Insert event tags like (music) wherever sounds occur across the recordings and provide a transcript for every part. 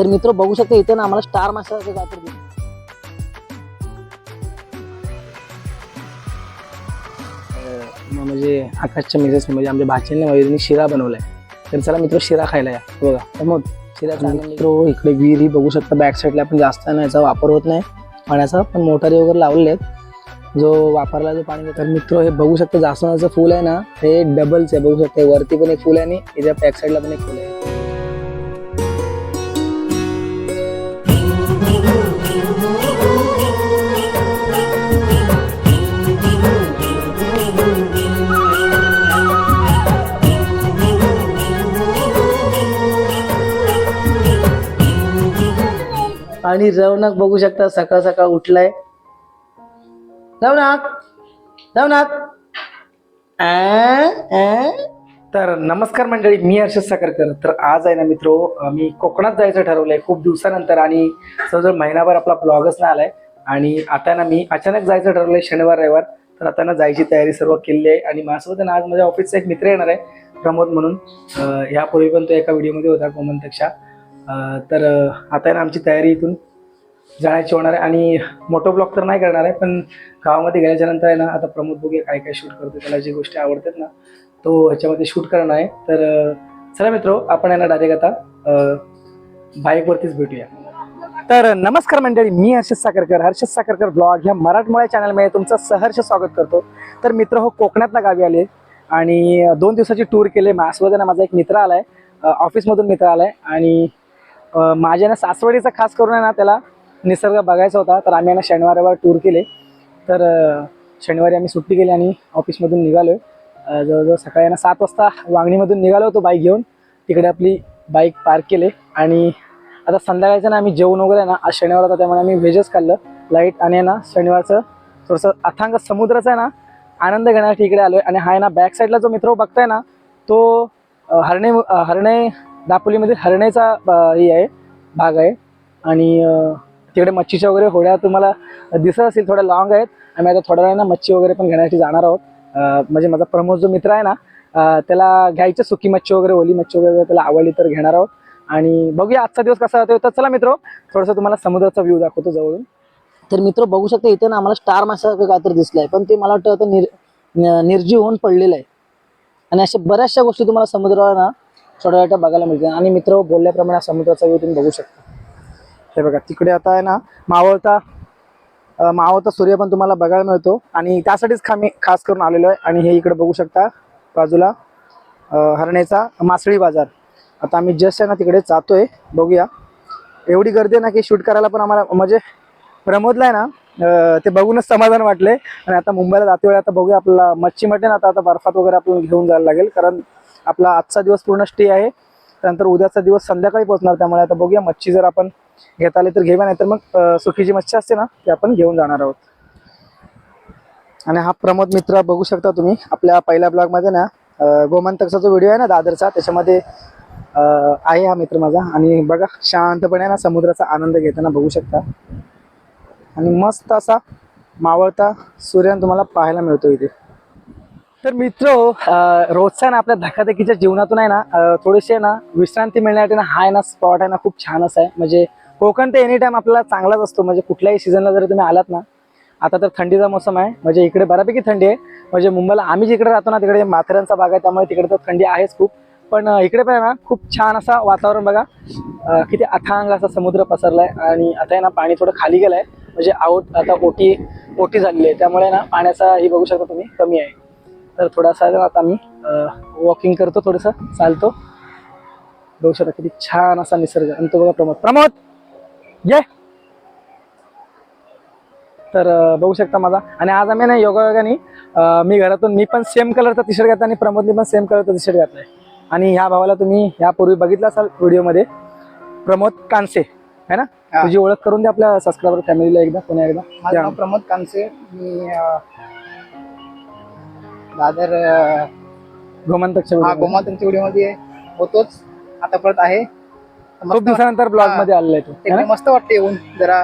तर मित्र बघू शकता इथे ना आम्हाला स्टार मासाचं काहीतरी म्हणजे आकाशच्या मिसेस म्हणजे आमच्या भाचीने वैरीने शिरा बनवलाय. तर चला मित्र शिरा खायला या. बघा प्रमोद शिराचा मित्र इकडे विहिरी बघू शकता बॅक साईडला पण जास्त ना याचा वापर होत नाही. पाण्याचा पण मोटारी वगैरे लावलेले आहेत. जो वापरला जो पाणी तर मित्र हे बघू शकता जास्वंदाचं फुल आहे ना हे डबलच आहे. बघू शकता वरती पण एक फुल आहे आणि याच्या बॅक साईडला पण एक फुल आहे. आणि रवनाक बघू शकता सकाळ सकाळ उठलाय. रवनाक रवनाक. तर नमस्कार मंडळी मी हर्षद साखरकर. तर आज आहे ना मित्रो मी कोकणात जायचं ठरवलंय खूप दिवसानंतर आणि जवळजवळ महिनाभर आपला ब्लॉगच नाही आलाय. आणि आता ना मी अचानक जायचं ठरवलंय शनिवार रविवार. तर आता ना जायची तयारी सर्व केलेली आहे आणि माझ्यासोबत ना आज माझ्या ऑफिसचा एक मित्र येणार आहे प्रमोद म्हणून. यापूर्वी पण तो एका व्हिडिओमध्ये होता गोमंतक्षा तर आता आहे ना आमची तयारी इथून जाण्याची होणार आहे आणि मोठो ब्लॉग तर नाही करणार आहे पण गावामध्ये गेल्याच्यानंतर आहे ना आता प्रमोद बघूया काय काय शूट करतो त्याला जी गोष्टी आवडतात ना तो ह्याच्यामध्ये शूट करणार आहे. तर चला मित्र आपण यांना डायरेक्ट आता बाईकवरतीच भेटूया. तर नमस्कार मंडळी मी हर्षद साखरकर. हर्षद साखरकर ब्लॉग ह्या मराठमोळ्या चॅनलमध्ये तुमचं सहर्ष स्वागत करतो. तर मित्र हो कोकणातला गावी आले आणि दोन दिवसाची टूर केले. माझ्यासोबत ना माझा एक मित्र आलाय आहे ऑफिसमधून मित्र आलाय आणि माझ्या ना सासवडीचा खास करून आहे ना त्याला निसर्ग बघायचा होता तर आम्ही आहे ना शनिवार रविवार टूर केले. तर शनिवारी आम्ही सुट्टी केली आणि ऑफिसमधून निघालोय. आहे जवळजवळ सकाळी ना सात वाजता वांगणीमधून निघालो होतो बाईक घेऊन. तिकडे आपली बाईक पार्क केले आणि आता संध्याकाळचं ना आम्ही जेवण वगैरे ना आज शनिवार होता त्यामुळे आम्ही व्हेजच खाल्लं. लाइट आणि आहे ना शनिवारचं थोडंसं अथांग समुद्राचा आहे ना आनंद घेण्यासाठी इकडे आलोय. आणि हा ना बॅक साईडला जो मित्र बघताय ना तो हरणे हरणे दापोलीमध्ये हरणेचा हे आहे भाग आहे. आणि तिकडे मच्छीच्या वगैरे होड्या तुम्हाला दिसत असतील थोड्या लॉंग आहेत. आम्ही आता थोड्या वेळानं मच्छी वगैरे पण घेण्यासाठी जाणार आहोत. म्हणजे माझा प्रमोद जो मित्र आहे ना त्याला घ्यायचं सुकी मच्छी वगैरे ओली मच्छी वगैरे त्याला आवडली तर घेणार आहोत. आणि बघूया आजचा दिवस कसा होतो तर चला मित्र थोडंसं तुम्हाला समुद्राचा व्ह्यू दाखवतो जवळून. तर मित्र बघू शकता इथे ना आम्हाला स्टार मासाचं काहीतरी दिसलंय. पण ते मला वाटतं आता निर निर्जीव होऊन पडलेलं आहे. आणि अशा बऱ्याचशा गोष्टी तुम्हाला समुद्रावर ना थोड्या बघायला मिळते. आणि मित्र बोलल्याप्रमाणे समुद्राचा व्यू तुम्ही बघू शकता. हे बघा तिकडे आता आहे ना मावळता मावळता सूर्य पण तुम्हाला बघायला मिळतो. आणि त्यासाठीच खामी खास करून आलेलो आहे. आणि हे इकडे बघू शकता बाजूला हरणेचा मासळी बाजार. आता आम्ही जस्ट आहे ना तिकडे जातोय बघूया. एवढी गर्दी आहे ना की शूट करायला पण आम्हाला म्हणजे प्रमोदला आहे ना ते बघूनच समाधान वाटले आणि आता मुंबईला जाते वेळी आता बघूया आपला मच्छी मटेन आता आता बर्फात वगैरे आपण घेऊन जायला लागेल. कारण आपला आजचा दिवस पूर्ण स्टे आहे. त्यानंतर उद्याचा दिवस संध्याकाळी पोहोचणार त्यामुळे आता बघूया मच्छी जर आपण घेता आली तर घेऊया नाही तर मग अं, सुकी जी मच्छी असते ना ती आपण घेऊन जाणार आहोत. आणि हा प्रमोद मित्र बघू शकता तुम्ही आपल्या पहिल्या ब्लॉगमध्ये ना गोमंतकचा जो व्हिडिओ आहे ना दादरचा त्याच्यामध्ये आहे हा मित्र माझा. आणि बघा शांतपणे ना समुद्राचा आनंद घेताना बघू शकता. आणि मस्त असा मावळता सूर्य तुम्हाला पाहायला मिळतो इथे. तर मित्र रोजचा ना आपल्या धकाधकीच्या जीवनातून आहे ना थोडीशी ना विश्रांती मिळण्यासाठी ना हा आहे ना स्पॉट आहे ना खूप छान असं आहे. म्हणजे कोकण तर एनी टाइम आपल्याला चांगलाच असतो. म्हणजे कुठल्याही सीझनला जर तुम्ही आलात ना आता तर थंडीचा मोसम आहे. म्हणजे इकडे बऱ्यापैकी थंडी आहे. म्हणजे मुंबईला आम्ही जिकडे राहतो ना तिकडे माथेरानचा भाग आहे. त्यामुळे तिकडे तर थंडी आहेच खूप. पण इकडे पण आहे ना खूप छान असा वातावरण बघा. किती अथांग असा समुद्र पसरला आहे आणि आता आहे ना पाणी थोडं खाली गेलं आहे म्हणजे आऊट आता ओटी ओटी झालेली आहे. त्यामुळे ना पाण्याचा ही बघू शकता तुम्ही कमी आहे. तर थोडासा आता मी वॉकिंग करतो थोडंसं चालतो. बघू शकता किती छान असा निसर्ग आणि तो बघा प्रमोद. प्रमोद! ये! तर बघू शकता माझा. आणि आज आम्ही ना योगायोगाने मी घरातून मी पण सेम कलरचा टी शर्ट घातला आणि प्रमोदने पण सेम कलरचा टी शर्ट घातलाय आणि ह्या भावाला तुम्ही यापूर्वी बघितला असाल व्हिडिओमध्ये प्रमोद कानसे है ना. तुझी ओळख करून दे आपल्या सबस्क्रायबर फॅमिलीला एकदा पुन्हा एकदा. प्रमोद कानसे मी दादर गोमंतकच्या हा व्हिडिओमध्ये. गोमातंच्या व्हिडिओमध्ये होतोच आता परत आहे मस्त खूप दिवसानंतर ब्लॉग हा. मध्ये आलेला आहे तू है. ना? मस्त वाटते येऊन जरा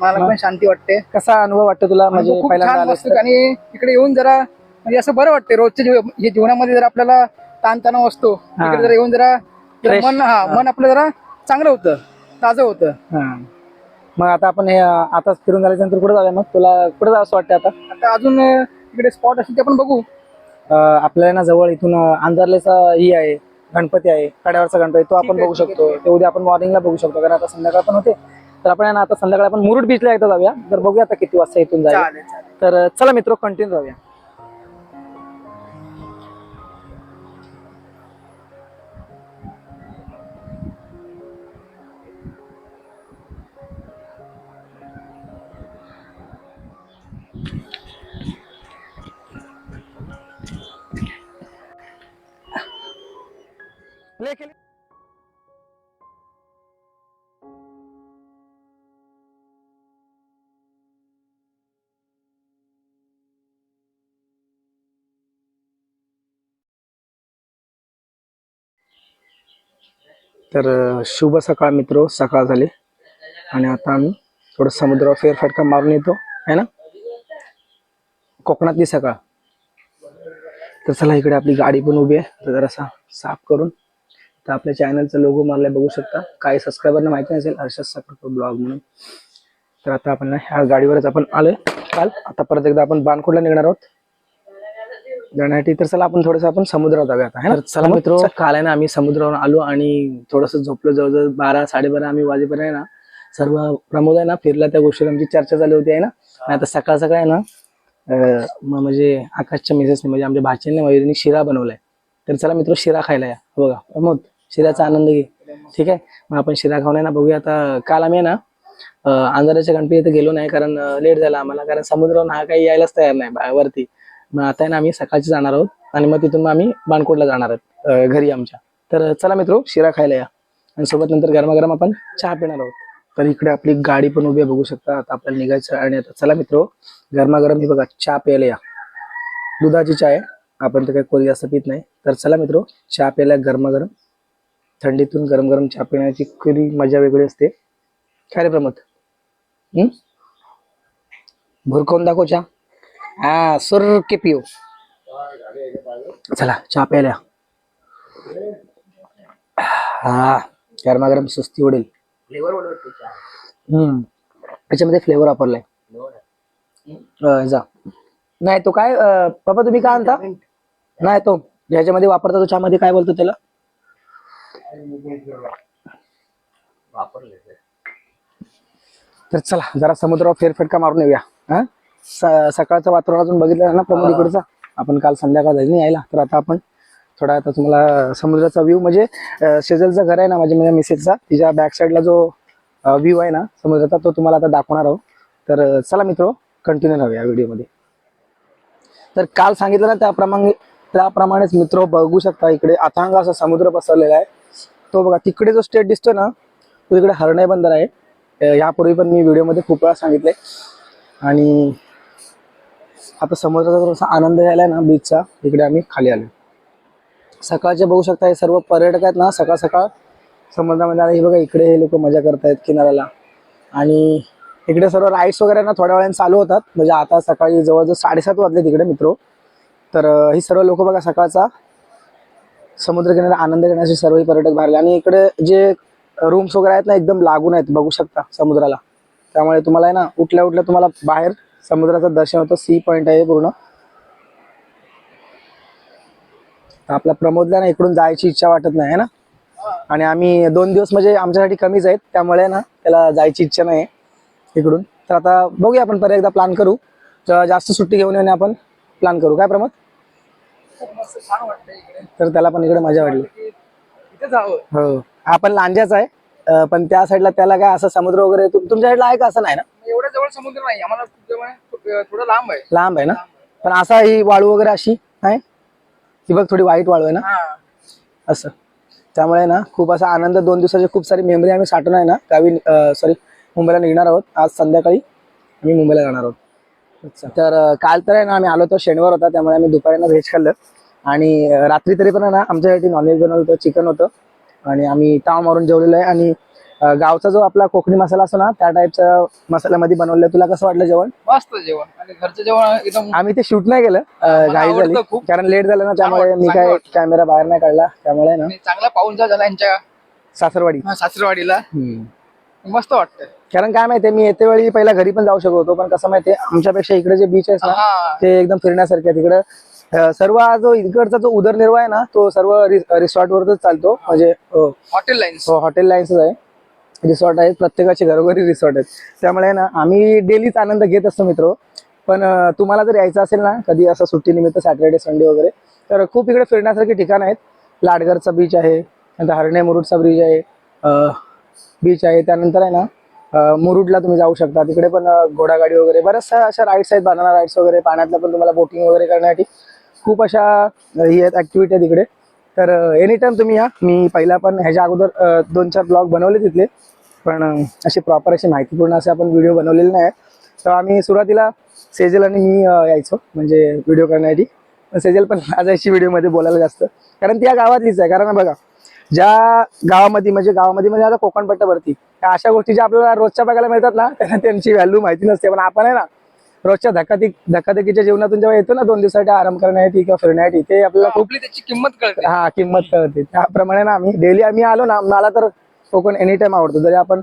मला. पण शांती वाटते कसा अनुभव वाटतो तुला म्हणजे अनुभव खूप पहिल्यांदा छान आलास मस्त तर? आणि इकडे येऊन जरा म्हणजे असं बरं वाटते रोजच्या जीव- हे जीवनामध्ये जर आपल्याला ताणतणाव असतो हा. इकडे जरा येऊन जरा जरा Fresh. मन हा. मन आपलं जरा चांगलं होतं ताजं होतं हा मग आता आपण हे आता फिरून झाल्यानंतर कुठे जाऊया मग तुला कुठे जावं असं वाटतं आता आता अजून अं, इकडे स्पॉट असेल ते आपण बघू आपल्याला ना जवळ इथून अंधारलेचा ही आहे गणपती आहे कड्यावरचा गणपती तो आपण बघू शकतो. ते उद्या आपण मॉर्निंगला बघू शकतो कारण आता संध्याकाळ पण होते. तर आपण आता संध्याकाळी आपण मुरुड बीचला एकदा जाऊया. तर बघूया आता किती वाजता इथून चालेल तर चला मित्र कंटिन्यू जाऊया. तर शुभ सकाळ मित्र सकाळ झाली. आणि आता आम्ही थोडं समुद्रावर फेरफटका मारून येतो है ना? कोकणातली सकाळ. तर चला इकडे आपली गाडी पण उभी आहे. तर जरासा साफ करून तर आपल्या चॅनलचा लोगो मारला बघू शकता. काही सबस्क्रायबरना माहिती नसेल हर्षद साखरकर ब्लॉग म्हणून. तर आता आपण ह्या गाडीवरच आपण आलोय. काल आता परत एकदा आपण बाणकोटला निघणार आहोत. जाण्यासाठी तर चला आपण थोडंसं आपण समुद्रावर जाऊया आता है ना? चला मित्र काल आहे ना आम्ही समुद्रावर आलो आणि थोडस झोपलो जवळजवळ बारा साडेबारा आम्ही वाजेपर्यंत आहे ना सर्व प्रमोद आहे ना फिरला त्या गोष्टीवर आमची चर्चा झाली होती आहे ना? आता सकाळ सकाळ आहे ना म्हणजे आकाशच्या मिसेसने म्हणजे आमच्या भाचीने मयुरीने शिरा बनवलाय. तर चला मित्र शिरा खायला या. बघा प्रमोद शिऱ्याचा आनंद घे. ठीक आहे? मग आपण शिरा खाऊन आहे ना बघूया आता काल आम्ही ना अंधाराच्या गणपती इथे गेलो नाही कारण लेट झाला आम्हाला कारण समुद्रावरून हा काही यायलाच तयार नाही वरती. मग आता आहे ना आम्ही सकाळची जाणार आहोत आणि मग तिथून मग आम्ही बाणकोटला जाणार आहोत घरी आमच्या. तर चला मित्र शिरा खायला या. आणि सोबत नंतर गरमागरम आपण चहा पिणार आहोत. तर इकडे आपली गाडी पण उभी आहे बघू शकता. आता आपल्याला निघायचं आणि आता चला मित्र गरमागरम हे बघा चहा प्यायला या. दुधाची चहा आहे. आपण तर काही कोरी जास्त पित नाही. तर चला मित्र चहा प्यायला गरमागरम. थंडीतून गरम गरम चहा पिण्याची खरी मजा वेगळी असते. काय रे प्रमोद? हम्म दाखव चहा. हा सुर के पिओ चला चहा प्यायला. हा गरमागरम सुस्ती उडेल. हम्म त्याच्यामध्ये फ्लेवर वापरलाय. जा. नाही तो काय बाबा तुम्ही काय आणता? नाही तो ज्याच्यामध्ये वापरता तो चहामध्ये काय बोलतो त्याला? तर चला जरा समुद्रावर फेरफटका मारून येऊया. हा? सकाळचं वातावरण अजून बघितलं ना प्रमोद इकडचा. आपण काल संध्याकाळ झाली नाही यायला. तर आता आपण थोडा आता तुम्हाला समुद्राचा व्ह्यू म्हणजे अं, शेजारचं घर आहे ना माझ्या माझ्या मिसेसचा तिच्या बॅक साईडला जो व्ह्यू आहे ना समुद्राचा तो तुम्हाला आता दाखवणार आहोत. तर चला मित्र कंटिन्यू राहूया या व्हिडिओमध्ये तर काल सांगितलं ना त्याप्रमाणे त्याप्रमाणेच मित्र बघू शकता इकडे अथांग असा समुद्र पसरलेला आहे. तो बघा तिकडे जो स्टेट दिसतो ना तो इकडे हरणे बंदर आहे. यापूर्वी पण मी व्हिडिओमध्ये खूप वेळा सांगितले आणि आता समुद्राचा थोडासा आनंद घ्यायला ना बीचचा इकडे आम्ही खाली आलो. सकाळचे बघू शकता हे सर्व पर्यटक आहेत ना सकाळ सकाळ समुद्रामध्ये आले. हे बघा इकडे हे लोक मजा करतायत किनाऱ्याला. आणि इकडे सर्व राईड्स वगैरे ना थोड्या वेळाने चालू होतात. म्हणजे आता सकाळी जवळजवळ साडेसात वाजले तिकडे मित्र. तर ही सर्व लोक बघा सकाळचा समुद्रकिनारा आनंद घेण्याचे सर्व पर्यटक भारले आणि इकडे जे रूम्स वगैरे आहेत ना एकदम लागून आहेत बघू शकता समुद्राला. त्यामुळे तुम्हाला आहे ना उठल्या उठल्या तुम्हाला बाहेर समुद्राचं दर्शन होतं सी पॉईंट आहे पूर्ण. तर आपल्या प्रमोदला ना इकडून जायची इच्छा वाटत नाही है ना? आणि आम्ही दोन दिवस म्हणजे आमच्यासाठी कमीच आहेत त्यामुळे ना त्याला जायची इच्छा नाही इकडून. तर आता बघूया आपण परत एकदा प्लॅन करू. तर जास्त सुट्टी घेऊन येणे आपण प्लॅन करू. काय प्रमोद? तर त्याला पण इकडे मजा वाटली. हो आपण लांजाच आहे. अं, पण त्या साईडला त्याला काय असं समुद्र वगैरे तुम- तुमच्या साईडला आहे का असं नाही ना? एवढ्या जवळ समुद्र नाही आम्हाला खूप जवळ आहे, खूप, अं, थोडं लांब आहे. लांब आहे ना? पण असा ही वाळू वगैरे अशी आहे? ही बघ थोडी वाईट वाळू आहे ना? हा. असं. त्यामुळे ना खूप असा आनंद दोन दिवसाची खूप सारी मेमरी आम्ही साठवून आहे ना गावी सॉरी मुंबईला निघणार आहोत. आज संध्याकाळी आम्ही मुंबईला जाणार आहोत. अच्छा. तर अं, काल तर आहे ना आम्ही आलो तो शनिवार होता त्यामुळे आम्ही दुपारी ना व्हेज खाल्लं. आणि अं, रात्री तरी पण आहे ना आमच्यासाठी नॉनव्हेज बनवलं होतं चिकन होतं. आणि आम्ही ताव मारून जेवलेलो आहे. आणि गावचा जो आपला कोकणी मसाला असतो ना त्या टाईपचा मसाल्यामध्ये बनवलं तुला कसं वाटलं जेवण? मस्त जेवण. आणि घरचं जेवण एकदम आम्ही ते शूट नाही केलं. घाई झाली. कारण लेट झालं ना त्यामुळे वाटतं, मी काय वाटतं. कॅमेरा बाहेर नाही काढला. त्यामुळे ना. चांगला पाऊस झाला यांच्या सासरवाडी. हा, सासरवाडीला. मस्त वाटतंय. कारण काय माहितीये मी येते वेळी पहिला घरी पण जाऊ शकत होतो. पण कसं माहितीये आमच्यापेक्षा इकडे जे बीच आहेत ना ते एकदम फिरण्यासारखे आहे तिकडे सर्व हा जो इकडचा जो उदरनिर्वाह आहे ना तो सर्व रिसॉर्ट वरच चालतो. म्हणजे हॉटेल लाईन्स. हो हॉटेल लाईन्सच आहे. रिसॉर्ट आहेत प्रत्येकाचे घरोघरी रिसॉर्ट आहेत. त्यामुळे ना आम्ही डेलीच आनंद घेत असतो मित्र. पण तुम्हाला जर यायचं असेल ना कधी असं सुट्टीनिमित्त सॅटर्डे संडे वगैरे तर खूप इकडे फिरण्यासारखी ठिकाण आहेत. लाडगरचा बीच आहे नंतर हरणे मुरुडचा ब्रिज आहे बीच आहे. त्यानंतर आहे ना मुरुडला तुम्ही जाऊ शकता. तिकडे पण घोडागाडी वगैरे बऱ्याचशा अशा राईड्स आहेत बनाना राईड्स वगैरे पाण्यातल्या पण तुम्हाला बोटिंग वगैरे करण्यासाठी. खूप अशा ही आहेत ॲक्टिव्हिटी आहे तिकडे तर एनी टाइम तुम्ही या मी पहिला पण ह्याच्या अगोदर दोन चार ब्लॉग बनवले तिथले. पण अशी प्रॉपर अशी माहितीपूर्ण असे आपण व्हिडिओ बनवलेले नाही आहेत. तर आम्ही सुरुवातीला सेजल आणि मी यायचो म्हणजे व्हिडिओ करण्यासाठी. पण सेजल पण आज यायची व्हिडिओमध्ये बोलायला जास्त. कारण ती या गावातलीच आहे. कारण बघा ज्या गावामध्ये म्हणजे गावामध्ये म्हणजे आता कोकणपट्ट्यावरती त्या अशा गोष्टी ज्या आपल्याला रोजच्या बघायला मिळतात ना त्यांना (laughs) त्यांची व्हॅल्यू माहिती नसते. पण आपण आहे ना रोजच्या धकाधिक धकाधकीच्या जीवनातून जेव्हा येतो ना दोन दिवसासाठी आराम करण्यासाठी किंवा फिरण्यासाठी ते आपल्याला खूप त्याची किंमत कळते. हा किंमत कळते. त्याप्रमाणे ना आम्ही डेली आम्ही आलो ना मला तर कोकण एनी टाइम आवडतो. जरी आपण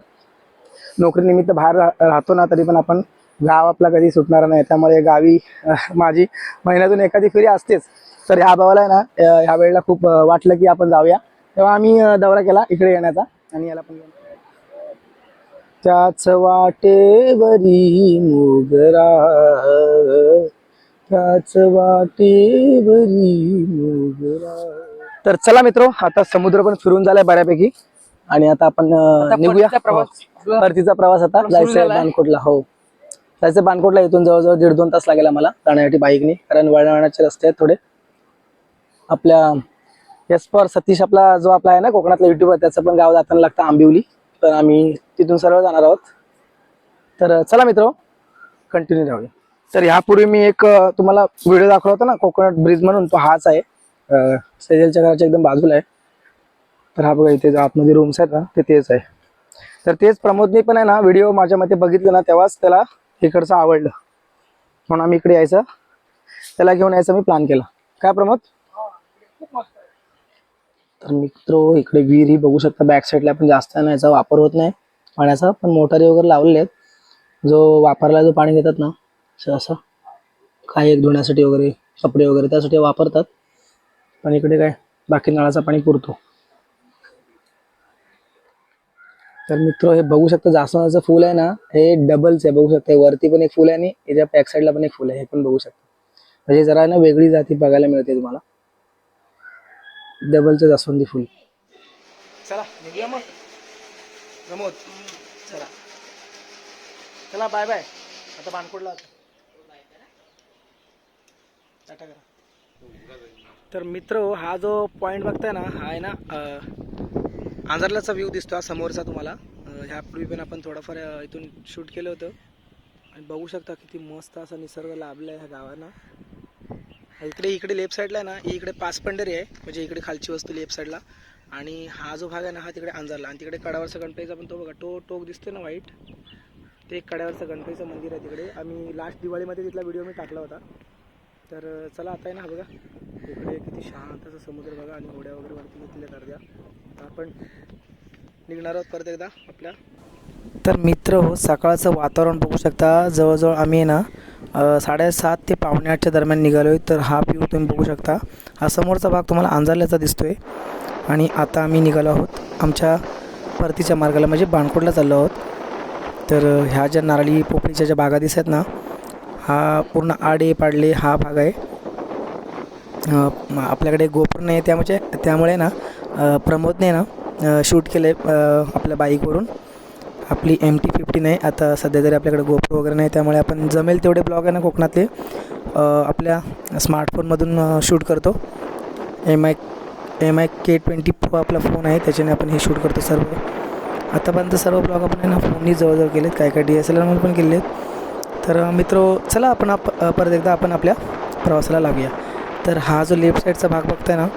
नोकरीनिमित्त बाहेर राहतो ना तरी पण आपण गाव आपला कधी सुटणार नाही. त्यामुळे गावी माझी महिन्यातून एखादी फेरी असतेच. तर ह्या भावाला आहे ना ह्या वेळेला खूप वाटलं की आपण जाऊया. तेव्हा आम्ही दौरा केला इकडे येण्याचा. आणि याला पण त्याच वाटेवरी मोगरा. त्याच वाटेवरी मोगरा. तर चला मित्र आता समुद्र पण फिरून झालाय बऱ्यापैकी. आणि आता आपण अं, निघूया. परतीचा प्रवास. आपला परतीचा प्रवास आता. सुरू झालाय. बानकोटला हो. जायचं बानकोटला इथून जवळजवळ दीड दोन तास लागेल आम्हाला जाण्यासाठी बाईकने. कारण वळणावळणाचे रस्ते आहेत थोडे. आपल्या एस फॉर सतीश आपला जो आपला आहे ना कोकणातला युट्यूबर त्याचं पण गाव जाताना लागतं आंबिवली. तर आम्ही तिथून सरळ जाणार आहोत. तर चला मित्र कंटिन्यू राहूया. तर ह्यापूर्वी मी एक तुम्हाला व्हिडिओ दाखवला होता ना कोकोनट ब्रिज म्हणून तो हाच आहे. सेजलच्या घराच्या एकदम बाजूला आहे. तर हा बघा इथे आतमध्ये रूम्स आहेत ना ते तेच आहे. तर तेच प्रमोदने पण आहे ना व्हिडिओ माझ्या मते बघितलं ना तेव्हाच त्याला इकडचं आवडलं. म्हणून आम्ही इकडे यायचं. त्याला घेऊन यायचं मी प्लॅन केला. काय प्रमोद? खूप मस्त तर मित्र इकडे विहीर ही बघू शकता. बॅक साईडला पण जास्त ना याचा वापर होत नाही पाण्याचा. पण मोटारी वगैरे लावलेले आहेत. जो वापरला जो पाणी देतात ना असं असं. एक धुण्यासाठी वगैरे कपडे वगैरे त्यासाठी वापरतात. पण इकडे काय बाकी नळाचा पाणी पुरतो. तर मित्र हे बघू शकता जास्वंदाचं फुल आहे ना हे डबलच आहे. बघू शकता वरती पण एक फुल आहे आणि याच्या बॅक साईडला पण एक फुल आहे. हे पण बघू शकता. म्हणजे जरा ना वेगळी जाती बघायला मिळते तुम्हाला. डबलचं जास्वंदी फुल. चला निघूया मग. प्रमोद चला. चला बाय बाय. आता बानकोडला टाटा करा. तर मित्र हा जो पॉइंट बघताय ना हा आहे ना आंधारलाचा व्ह्यू दिसतो हा समोरचा तुम्हाला. ह्यापूर्वी पण आपण थोडंफार इथून शूट केलं होतं. आणि बघू शकता किती मस्त असा निसर्ग लाभला आहे ह्या गावांना. इकडे इकडे लेफ्ट साईडला आहे ना इकडे पाच पंढरी आहे म्हणजे इकडे खालची वस्तू लेफ्ट साईडला आणि हा जो भाग आहे ना हा तिकडे अंजारला. आणि तिकडे कडावरचा गणपतीचा पण तो बघा तो टोक दिसतोय ना व्हाईट ते एक कड्यावरचं गणपतीचं मंदिर आहे तिकडे. आम्ही लास्ट दिवाळीमध्ये तिथला व्हिडिओ मी टाकला होता. तर चला आता आहे ना बघा. इकडे किती शांत असं समुद्र बघा आणि घोड्या वगैरे वरती घेतल्या अर्ध्या. आता आपण निघणार आहोत परत एकदा आपल्या तर मित्र हो सकाळचं वातावरण बघू शकता. जवळजवळ आम्ही ना साडेसात ते पावणे आठच्या दरम्यान निघालो आहे तर हा व्ह्यू तुम्ही बघू शकता. हा समोरचा भाग तुम्हाला अंजारल्याचा दिसतो आहे आणि आता आम्ही निघालो आहोत आमच्या परतीच्या मार्गाला म्हणजे बाणकोटला चाललो आहोत. तर ह्या ज्या नारळी पोपळीच्या ज्या बागा दिसत ना हा पूर्ण आडे पाडले हा भाग आहे. आपल्याकडे गोपुर नाही त्यामुळे त्यामुळे ना प्रमोदने ना शूट केलं आहे आपल्या बाईकवरून आपली एम टी फिफ्टीन आहे आता सध्या तरी आपल्याकडे गोप्रो वगैरे नाही त्यामुळे आपण जमेल तेवढे ब्लॉग आहे ना कोकणातले. आपल्या स्मार्टफोनमधून शूट करतो. M I M I K twenty pro आपला फोन आहे त्याच्याने आपण हे शूट करतो सर्व. आतापर्यंत सर्व ब्लॉग आपण आहे ना फोननी जवळजवळ केलेत काय काय डी एस एल आरमध्ये पण केले आहेत तर मित्र चला आपण आप परत एकदा आपण आपल्या प्रवासाला लागूया. तर हा जो लेफ्ट साईडचा भाग बघताय ना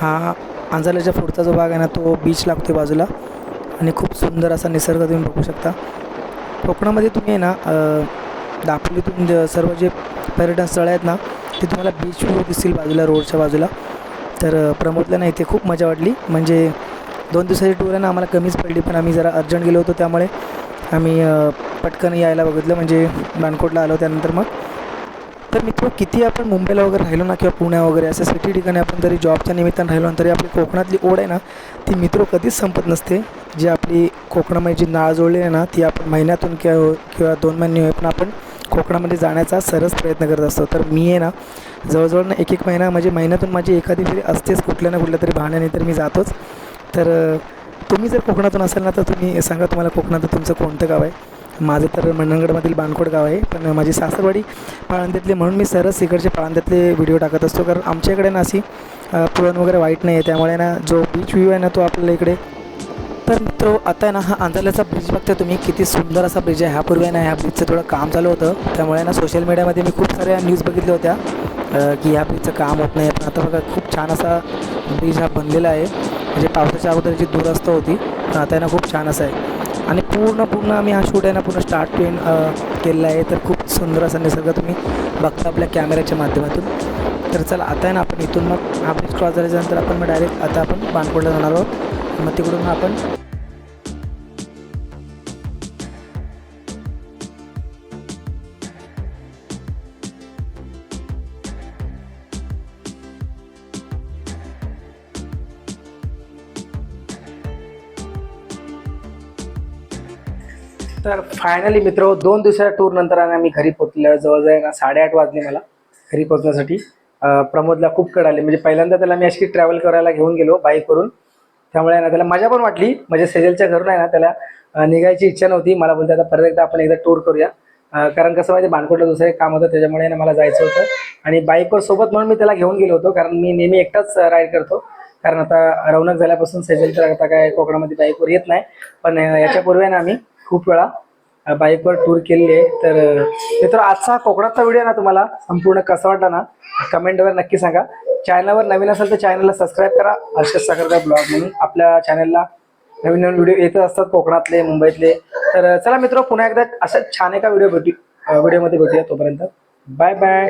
हा आंजाल्याच्या पुढचा जो भाग आहे ना तो बीच लागतो बाजूला. आणि खूप सुंदर असा निसर्ग तुम्ही बघू शकता. कोकणामध्ये तुम्ही आहे ना दापोलीतून ज- सर्व जे पर्यटन स्थळं आहेत ना ते तुम्हाला बीच दिसतील बाजूला रोडच्या बाजूला. तर प्रमोदला ना इथे खूप मजा वाटली. म्हणजे दोन दिवसाची टूर आहे ना आम्हाला कमीच पडली पण आम्ही जरा अर्जंट गेलो होतो त्यामुळे आम्ही पटकन यायला बघितलं. म्हणजे बाणकोटला आलो त्यानंतर मग. तर मित्र किती आपण मुंबईला वगैरे राहिलो ना किंवा पुण्या वगैरे असं सिटी ठिकाणी आपण तरी जॉबच्या निमित्तानं राहिलो ना तरी आपली कोकणातली ओढ आहे ना ती मित्र कधीच संपत नसते. जी आपली कोकणामध्ये जी नाळ जोडली आहे ना ती आपण महिन्यातून किंवा हो, किंवा दोन महिने होय पण आपण कोकणामध्ये जाण्याचा सरस प्रयत्न करत असतो. तर मी आहे ना जवळजवळ ना एक एक महिना म्हणजे महिन्यातून माझी एखादी तरी असतेच कुठल्या ना कुठल्या तरी बहाण्याने तर मी जातोच. तर तुम्ही जर कोकणातून असाल ना तर तुम्ही सांगा तुम्हाला कोकणात तुमचं कोणतं गाव आहे? माझं तर मंडणगडमधील बाणकोट गाव आहे पण माझी सासरवाडी पाळंद्यातली म्हणून मी सरस इकडचे पाळंद्यातले व्हिडिओ टाकत असतो. कारण आमच्याकडे ना अशी पुरण वगैरे वाईट नाही आहे. त्यामुळे ना जो बीच व्ह्यू आहे ना तो आपल्याला इकडे तर मित्र आता आहे ना हा आंध्रल्याचा ब्रिज बघता तुम्ही. किती सुंदर असा ब्रिज आहे. ह्यापूर्वी आहे ना ह्या ब्रिजचं थोडं काम चालू होतं. त्यामुळे ना सोशल मीडियामध्ये मी खूप साऱ्या न्यूज बघितल्या होत्या. की ह्या ब्रिजचं काम होत नाही. पण आता बघा खूप छान असा ब्रिज हा बनलेला आहे. म्हणजे पावसाच्या अगोदर जी दुरस्त होती पण आता आहे ना खूप छान असं आहे. आणि पूर्ण पूर्ण आम्ही हा शूट आहे ना पूर्ण स्टार्ट पेन केलेला आहे. तर खूप सुंदर असा निसर्ग तुम्ही बघता आपल्या कॅमेऱ्याच्या माध्यमातून. तर चला आता आहे ना आपण इथून मग हा ब्रिज क्रॉस झाल्याच्यानंतर आपण मग डायरेक्ट आता आपण बाणकोडला जाणार आहोत. मग तिकडून आपण तर फायनली मित्र दोन दिवसाच्या टूर नंतर आणि आम्ही घरी पोहोचलो जवळजवळ ना साडेआठ वाजले मला घरी पोहोचण्यासाठी. प्रमोदला खूप कळाले आले. म्हणजे पहिल्यांदा त्याला मी अशी ट्रॅव्हल करायला घेऊन गेलो बाईकवरून त्यामुळे ना त्याला मजा पण वाटली. म्हणजे सेजलच्या घरून आहे ना त्याला निघायची इच्छा नव्हती. मला बोलते आता परत एकदा आपण एकदा टूर करूया. कारण कसं माहिती बाणकोटला दुसरं एक काम होतं त्याच्यामुळे ना मला जायचं होतं. आणि बाईकवर सोबत म्हणून मी त्याला घेऊन गेलो होतो कारण मी नेहमी एकटाच राईड करतो. कारण आता रौनक झाल्यापासून सेजल तर आता काय कोकणामध्ये बाईकवर येत नाही. पण याच्यापूर्वी आहे ना आम्ही खूप वेळा. बाईकवर टूर केलेली आहे. तर मित्र आजचा कोकणातचा व्हिडिओ ना तुम्हाला संपूर्ण कसा वाटला ना कमेंटवर नक्की सांगा. चॅनलवर नवीन असेल तर चॅनलला सबस्क्राईब करा. हर्षद सागरचा ब्लॉग म्हणून आपल्या चॅनलला नवीन नवीन व्हिडिओ येतच असतात कोकणातले मुंबईतले. तर चला मित्र पुन्हा एकदा असं छान एका व्हिडिओ भेटू व्हिडिओमध्ये भेटूया तोपर्यंत. Bye bye